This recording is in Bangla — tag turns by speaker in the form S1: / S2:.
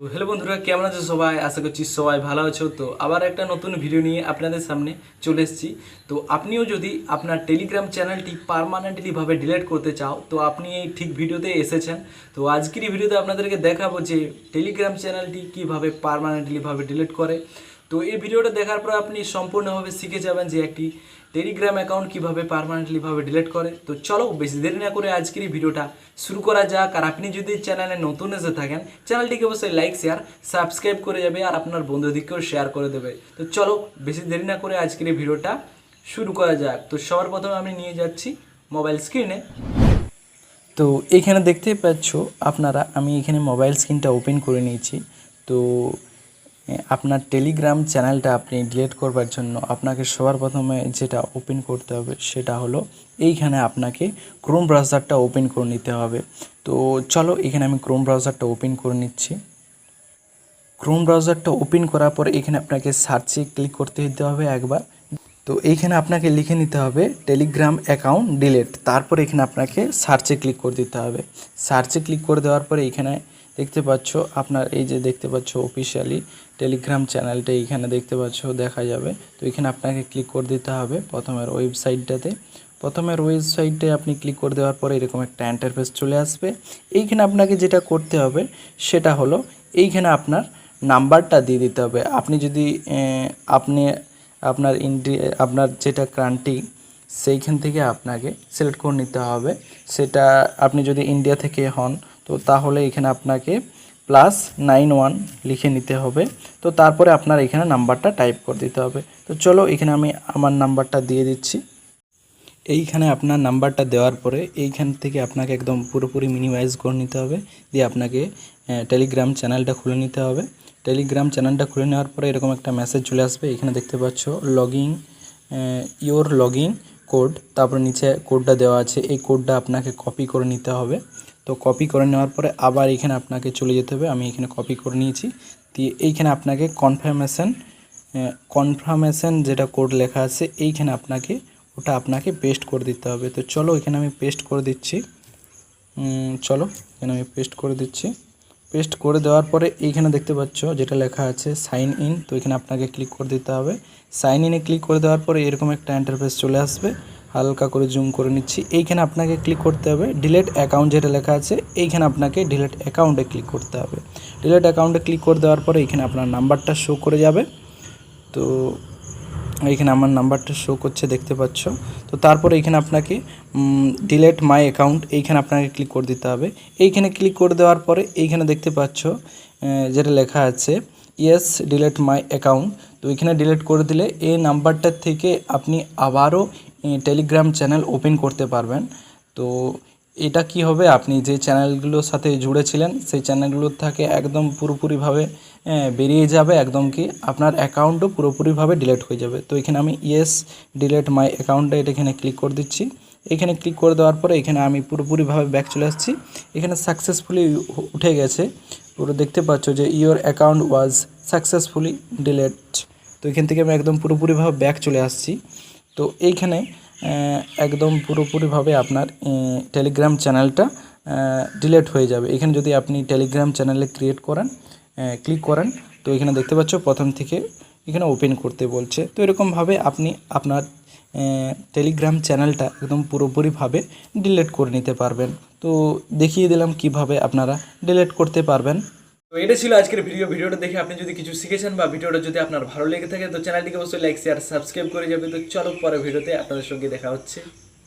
S1: হ্যালো বন্ধুরা, কেমন আছো সবাই? আশা করছি সবাই ভালো আছো। তো আবার একটা নতুন ভিডিও নিয়ে আপনাদের সামনে চলে এসেছি। তো আপনিও যদি আপনার টেলিগ্রাম চ্যানেলটি পারমানেন্টলিভাবে ডিলেট করতে চাও, তো আপনি এই ঠিক ভিডিওতে এসেছেন। তো আজকের এই ভিডিওতে আপনাদেরকে দেখাবো যে টেলিগ্রাম চ্যানেলটি কীভাবে পারমানেন্টলিভাবে ডিলেট করে। তো এই ভিডিওটা দেখার পর আপনি সম্পূর্ণভাবে শিখে যাবেন যে একটি টেলিগ্রাম অ্যাকাউন্ট কীভাবে পারমানেন্টলিভাবে ডিলিট করে। তো চলো, বেশি দেরি না করে আজকের এই ভিডিওটা শুরু করা যাক। আর আপনি যদি চ্যানেলে নতুন এসে থাকেন চ্যানেলটিকে অবশ্যই লাইক শেয়ার সাবস্ক্রাইব করে যাবে আর আপনার বন্ধুদেরকেও শেয়ার করে দেবে। তো চলো, বেশি দেরি না করে আজকের এই ভিডিওটা শুরু করা যাক। তো সবার প্রথমে আমি নিয়ে যাচ্ছি মোবাইল স্ক্রিনে তো এখানে দেখতে পাচ্ছ, আপনারা, আমি এখানে মোবাইল স্ক্রিনটা ওপেন করে নিয়েছি। তো আপনার টেলিগ্রাম চ্যানেলটা আপনি ডিলেট করবার জন্য আপনাকে সবার প্রথমে যেটা ওপেন করতে হবে সেটা হলো এইখানে আপনাকে ক্রোম ব্রাউজারটা ওপেন করে নিতে হবে। তো চলো এখানে আমি ক্রোম ব্রাউজারটা ওপেন করে নিচ্ছি। ক্রোম ব্রাউজারটা ওপেন করার পর এখানে আপনাকে সার্চে ক্লিক করতে দিতে হবে একবার। তো এইখানে আপনাকে লিখে নিতে হবে টেলিগ্রাম অ্যাকাউন্ট ডিলেট তারপর এখানে আপনাকে সার্চে ক্লিক করে দিতে হবে। সার্চে ক্লিক করে দেওয়ার পরে এখানে দেখতে পাচ্ছ, আপনার এই যে দেখতে পাচ্ছ অফিসিয়ালি টেলিগ্রাম চ্যানেলটা এইখানে দেখতে পাচ্ছ, দেখা যাবে। তো এখানে আপনাকে ক্লিক করে দিতে হবে প্রথমের ওয়েবসাইটটাতে প্রথমের ওয়েবসাইটে আপনি ক্লিক করে দেওয়ার পরে এরকম একটা ইন্টারফেস চলে আসবে। এইখানে আপনাকে যেটা করতে হবে, সেটা হলো এইখানে আপনার নাম্বারটা দিয়ে দিতে হবে। আপনি যদি আপনি আপনার ইন্ডিয়া আপনার যেটা কান্ট্রি সেইখান থেকে আপনাকে সিলেক্ট করে নিতে হবে। সেটা আপনি যদি ইন্ডিয়া থেকে হন তো তাহলে এখানে আপনাকে প্লাস নাইন ওয়ান লিখে নিতে হবে। তো তারপরে আপনার এখানে নাম্বারটা টাইপ করে দিতে হবে। তো চলো এখানে আমি আমার নাম্বারটা দিয়ে দিচ্ছি। এইখানে আপনার নাম্বারটা দেওয়ার পরে এইখান থেকে আপনাকে একদম পুরোপুরি মিনিমাইজ করে নিতে হবে। দিয়ে আপনাকে টেলিগ্রাম চ্যানেলটা খুলে নিতে হবে। টেলিগ্রাম চ্যানেলটা খুলে নেওয়ার পরে এরকম একটা মেসেজ চলে আসবে। এখানে দেখতে পাচ্ছ লগিং ইওর লগিং কোড তারপরে নিচে কোডটা দেওয়া আছে। এই কোডটা আপনাকে কপি করে নিতে হবে। তো কপি করে নেওয়ার পরে আবার এখানে আপনাকে চলে যেতে হবে। আমি এখানে কপি করে নিয়েছি। দিয়ে এইখানে আপনাকে কনফার্মেশন কনফার্মেশন যেটা কোড লেখা আছে, এইখানে আপনাকে ওটা আপনাকে পেস্ট করে দিতে হবে। তো চলো এখানে আমি পেস্ট করে দিচ্ছি। চলো এখানে আমি পেস্ট করে দিচ্ছি। পেস্ট করে দেওয়ার পরে এইখানে দেখতে পাচ্ছ যেটা লেখা আছে সাইন ইন তো এখানে আপনাকে ক্লিক করে দিতে হবে। সাইন ইনে ক্লিক করে দেওয়ার পরে এরকম একটা ইন্টারফেস চলে আসবে। হালকা করে জুম করে নিচ্ছি। এইখানে আপনাকে ক্লিক করতে হবে ডিলেট অ্যাকাউন্ট যেটা লেখা আছে, এইখানে আপনাকে ডিলেট অ্যাকাউন্টে ক্লিক করতে হবে। ডিলেট অ্যাকাউন্টে ক্লিক করে দেওয়ার পরে এইখানে আপনার নাম্বারটা শো করে যাবে। তো এইখানে আমার নাম্বারটা শো করছে, দেখতে পাচ্ছ? তো তারপরে এইখানে আপনাকে ডিলেট মাই অ্যাকাউন্ট এইখানে আপনাকে ক্লিক করে দিতে হবে। এইখানে ক্লিক করে দেওয়ার পরে এইখানে দেখতে পাচ্ছ যেটা লেখা আছে ইয়েস ডিলেট মাই অ্যাকাউন্ট তো এইখানে ডিলিট করে দিলে এই নাম্বারটার থেকে আপনি আবারও টেলিগ্রাম চ্যানেল ওপেন করতে পারবেন। তো এটা কি হবে? আপনি যে চ্যানেলগুলোর সাথে জুড়েছিলেন সেই চ্যানেলগুলোর থেকে একদম পুরোপুরিভাবে বেরিয়ে যাবে একদম কি আপনার অ্যাকাউন্টও পুরোপুরিভাবে ডিলেট হয়ে যাবে। তো এখানে আমি ইয়েস ডিলেট মাই অ্যাকাউন্টটা এটা এখানে ক্লিক করে দিচ্ছি। এখানে ক্লিক করে দেওয়ার পরে এখানে আমি পুরোপুরিভাবে ব্যাক চলে আসছি। এখানে সাকসেসফুলি উঠে গেছে। পুরো দেখতে পাচ্ছ যে your account was successfully delete তো এখান থেকে আমি একদম পুরোপুরিভাবে ব্যাক চলে আসছি। তো এইখানে একদম পুরোপুরিভাবে আপনার টেলিগ্রাম চ্যানেলটা ডিলেট হয়ে যাবে। এখানে যদি আপনি টেলিগ্রাম চ্যানেলে ক্রিয়েট করেন ক্লিক করেন, তো এখানে দেখতে পাচ্ছ প্রথম থেকে এখানে ওপেন করতে বলছে। তো এরকমভাবে আপনি আপনার টেলিগ্রাম চ্যানেলটা একদম পুরোপুরিভাবে ডিলেট করে নিতে পারবেন। তো দেখিয়ে দিলাম কীভাবে আপনারা ডিলেট করতে পারবেন। তো এটা ছিল আজকের ভিডিও ভিডিওটা দেখে আপনি যদি কিছু শিখেছেন বা ভিডিওটা যদি আপনার ভালো লেগে থাকে, তো চ্যানেলটিকে অবশ্যই লাইক শেয়ার সাবস্ক্রাইব করে যাবে। তো চলো পরে ভিডিওতে আপনাদের সঙ্গে দেখা হচ্ছে।